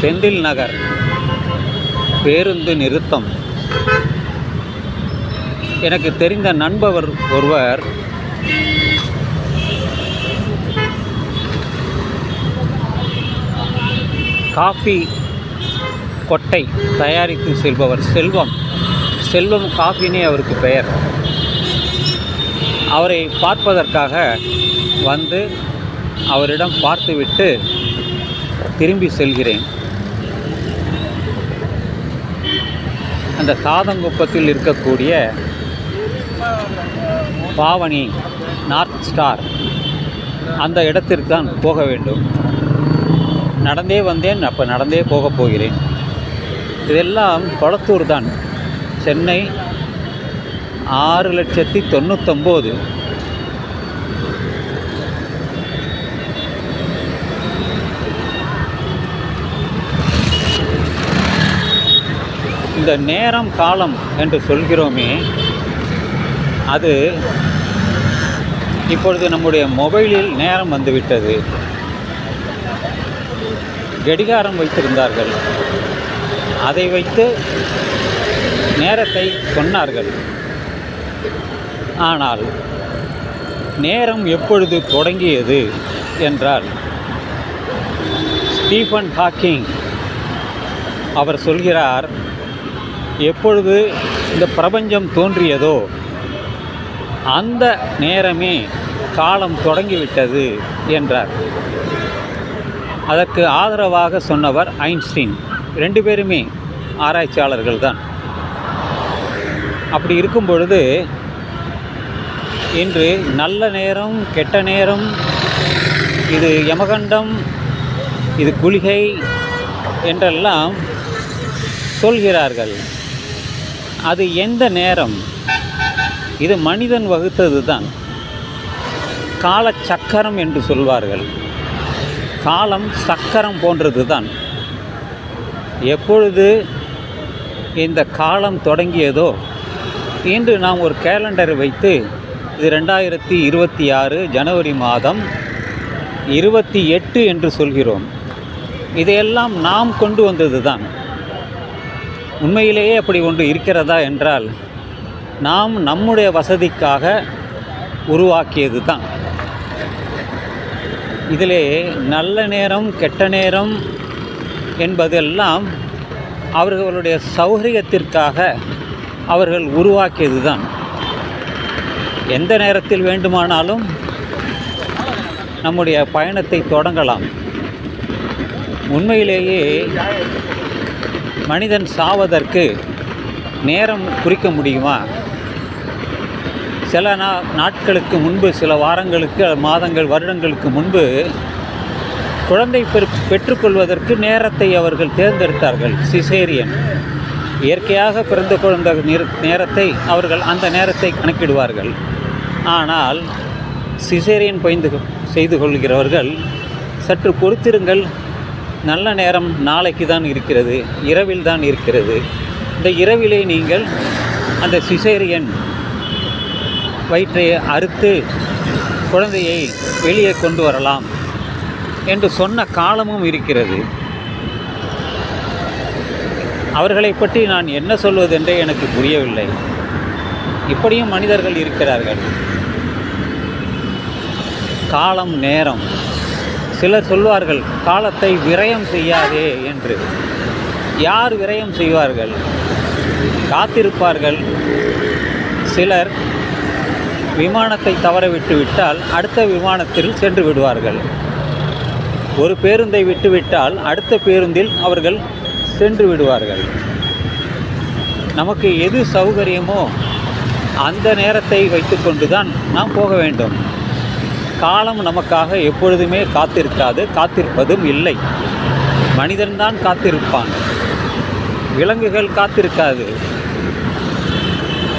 செந்தில் நகர். பேருந்து நிறுத்தம். எனக்கு தெரிந்த நண்பவர் ஒருவர். காஃபி கொட்டை தயாரித்து செல்பவர் செல்வம். செல்வம் காஃபினே அவருக்கு பெயர். அவரை பார்ப்பதற்காக வந்து அவரிடம் பார்த்துவிட்டு திரும்பி செல்கிறேன். அந்த சாதங்குப்பத்தில் இருக்கக்கூடிய பாவனி நார்த் ஸ்டார் அந்த இடத்திற்கு தான் போக வேண்டும். நடந்தே வந்தேன் அப்போ நடந்தே போகப் போகிறேன். இதெல்லாம் கொளத்தூர் தான். சென்னை ஆறு லட்சத்தி தொண்ணூத்தொம்போது இந்த நேரம் காலம் என்று சொல்கிறோமே அது இப்பொழுது நம்முடைய மொபைலில் நேரம் வந்துவிட்டது. கடிகாரம் வைத்திருந்தார்கள். அதை வைத்து நேரத்தை சொன்னார்கள். ஆனால் நேரம் எப்பொழுது தொடங்கியது என்றால் ஸ்டீஃபன் ஹாக்கிங் அவர் சொல்கிறார் எப்பொழுது இந்த பிரபஞ்சம் தோன்றியதோ அந்த நேரமே காலம் தொடங்கிவிட்டது என்றார். அதற்கு ஆதரவாக சொன்னவர் ஐன்ஸ்டீன். ரெண்டு பேருமே ஆராய்ச்சியாளர்கள் தான். அப்படி இருக்கும் பொழுது இன்று நல்ல நேரம் கெட்ட நேரம் இது யமகண்டம் இது குளிகை என்றெல்லாம் சொல்கிறார்கள். அது எந்த நேரம்? இது மனிதன் வகுத்தது தான் காலச்சக்கரம் என்று சொல்வார்கள். காலம் சக்கரம் போன்றது தான் எப்பொழுது இந்த காலம் தொடங்கியதோ இன்று நாம் ஒரு கேலண்டரை வைத்து இது ரெண்டாயிரத்தி இருபத்தி ஆறு ஜனவரி மாதம் இருபத்தி எட்டு என்று சொல்கிறோம். இதையெல்லாம் நாம் கொண்டு வந்தது தான் உண்மையிலேயே அப்படி ஒன்று இருக்கிறதா என்றால் நாம் நம்முடைய வசதிக்காக உருவாக்கியது தான். இதிலே நல்ல நேரம் கெட்ட நேரம் என்பதெல்லாம் அவர்களுடைய சௌகரியத்திற்காக அவர்கள் உருவாக்கியது தான். எந்த நேரத்தில் வேண்டுமானாலும் நம்முடைய பயணத்தை தொடங்கலாம். உண்மையிலேயே மனிதன் சாவதற்கு நேரம் குறிக்க முடியுமா? சில நா நாட்களுக்கு முன்பு சில வாரங்களுக்கு மாதங்கள் வருடங்களுக்கு முன்பு குழந்தை பெற் பெற்றுக்கொள்வதற்கு நேரத்தை அவர்கள் தேர்ந்தெடுத்தார்கள். சிசேரியன். இயற்கையாக பிறந்த குழந்தை நேரத்தை அவர்கள் அந்த நேரத்தை கணக்கிடுவார்கள். ஆனால் சிசேரியன் பயந்து செய்து கொள்கிறவர்கள் சற்று பொறுத்திருங்கள். நல்ல நேரம் நாளைக்கு தான் இருக்கிறது இரவில் தான் இருக்கிறது. இந்த இரவிலே நீங்கள் அந்த சிசேரியன் வயிற்றை அறுத்து குழந்தையை வெளியே கொண்டு வரலாம் என்று சொன்ன காலமும் இருக்கிறது. அவர்களை பற்றி நான் என்ன சொல்வதென்றே எனக்கு புரியவில்லை. இப்படியும் மனிதர்கள் இருக்கிறார்கள். காலம் நேரம் சிலர் சொல்வார்கள் காலத்தை விரயம் செய்யாதே என்று. யார் விரயம் செய்வார்கள்? காத்திருப்பார்கள். சிலர் விமானத்தை தவற விட்டுவிட்டால் அடுத்த விமானத்தில் சென்று விடுவார்கள். ஒரு பேருந்தை விட்டுவிட்டால் அடுத்த பேருந்தில் அவர்கள் சென்று விடுவார்கள். நமக்கு எது சௌகரியமோ அந்த நேரத்தை வைத்துக்கொண்டு தான் நாம் போக வேண்டும். காலம் நமக்காக எப்பொழுதுமே காத்திருக்காது காத்திருப்பதும் இல்லை. மனிதன்தான் காத்திருப்பான். விலங்குகள் காத்திருக்காது.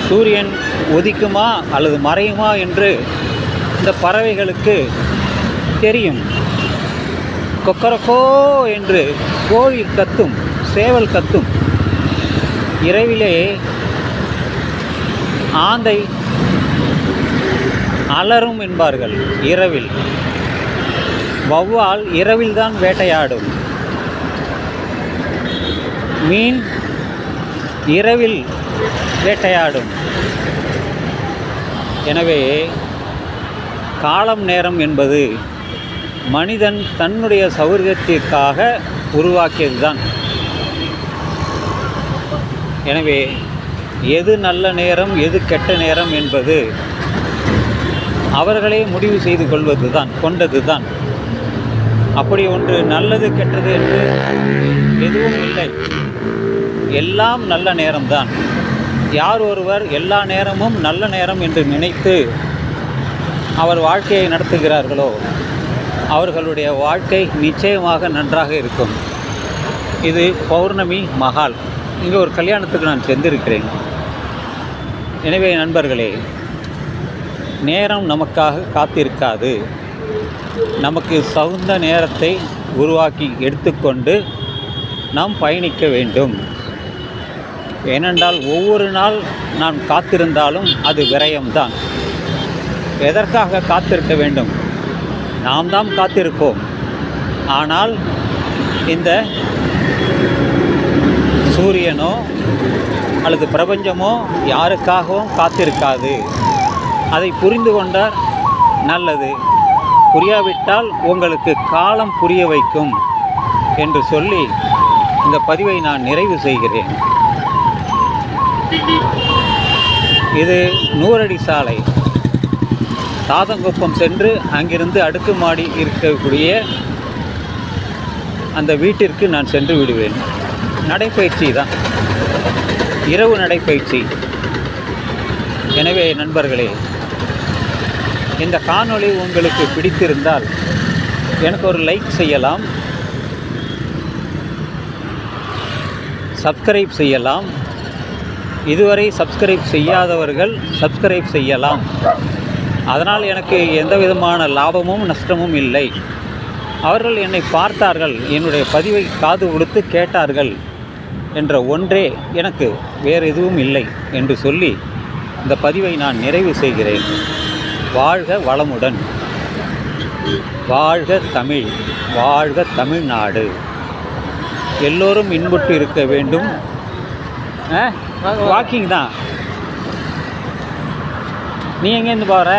சூரியன் உதிக்குமா அல்லது மறையுமா என்று இந்த பறவைகளுக்கு தெரியும். கொக்கரக்கோ என்று கோழி கத்தும் சேவல் கத்தும். இரவிலே ஆந்தை அலறும் என்பார்கள் இரவில். வௌவால் இரவில்தான் வேட்டையாடும். மீன் இரவில் வேட்டையாடும். எனவே காலம் நேரம் என்பது மனிதன் தன்னுடைய சௌகரியத்திற்காக உருவாக்கியதுதான். எனவே எது நல்ல நேரம் எது கெட்ட நேரம் என்பது அவர்களே முடிவு செய்து கொள்வது தான் கொண்டது தான் அப்படி ஒன்று நல்லது கெட்டது என்று எதுவும் இல்லை. எல்லாம் நல்ல நேரம்தான். யார் ஒருவர் எல்லா நேரமும் நல்ல நேரம் என்று நினைத்து அவர் வாழ்க்கையை நடத்துகிறார்களோ அவர்களுடைய வாழ்க்கை நிச்சயமாக நன்றாக இருக்கும். இது பௌர்ணமி மகால். இங்கே ஒரு கல்யாணத்துக்கு நான் சென்றிருக்கிறேன். எனவே நண்பர்களே நேரம் நமக்காக காத்திருக்காது. நமக்கு தகுந்த நேரத்தை உருவாக்கி எடுத்துக்கொண்டு நாம் பயணிக்க வேண்டும். ஏனென்றால் ஒவ்வொரு நாள் நாம் காத்திருந்தாலும் அது விரயம்தான். எதற்காக காத்திருக்க வேண்டும்? நாம் தான் காத்திருப்போம். ஆனால் இந்த சூரியனோ அல்லது பிரபஞ்சமோ யாருக்காகவும் காத்திருக்காது. அதை புரிந்து கொண்டால் நல்லது. புரியாவிட்டால் உங்களுக்கு காலம் புரிய வைக்கும் என்று சொல்லி இந்த பதிவை நான் நிறைவு செய்கிறேன். இது நூறடி சாலை. தாதங்குப்பம் சென்று அங்கிருந்து அடுக்குமாடி இருக்கக்கூடிய அந்த வீட்டிற்கு நான் சென்று விடுவேன். நடைப்பயிற்சி தான். இரவு நடைப்பயிற்சி. எனவே நண்பர்களே இந்த காணொளி உங்களுக்கு பிடித்திருந்தால் எனக்கு ஒரு லைக் செய்யலாம். சப்ஸ்கிரைப் செய்யலாம். இதுவரை சப்ஸ்கிரைப் செய்யாதவர்கள் சப்ஸ்கிரைப் செய்யலாம். அதனால் எனக்கு எந்த விதமான லாபமும் நஷ்டமும் இல்லை. அவர்கள் என்னை பார்த்தார்கள் என்னுடைய பதிவை காது கொடுத்து கேட்டார்கள் என்ற ஒன்றே எனக்கு வேறு எதுவும் இல்லை என்று சொல்லி இந்த பதிவை நான் நிறைவு செய்கிறேன். வாழ்க வளமுடன். வாழ்க தமிழ் வாழ்க தமிழ்நாடு. எல்லோரும் இன்புட்டு இருக்க வேண்டும். வாக்கிங் தான். நீ எங்கேருந்து போகிற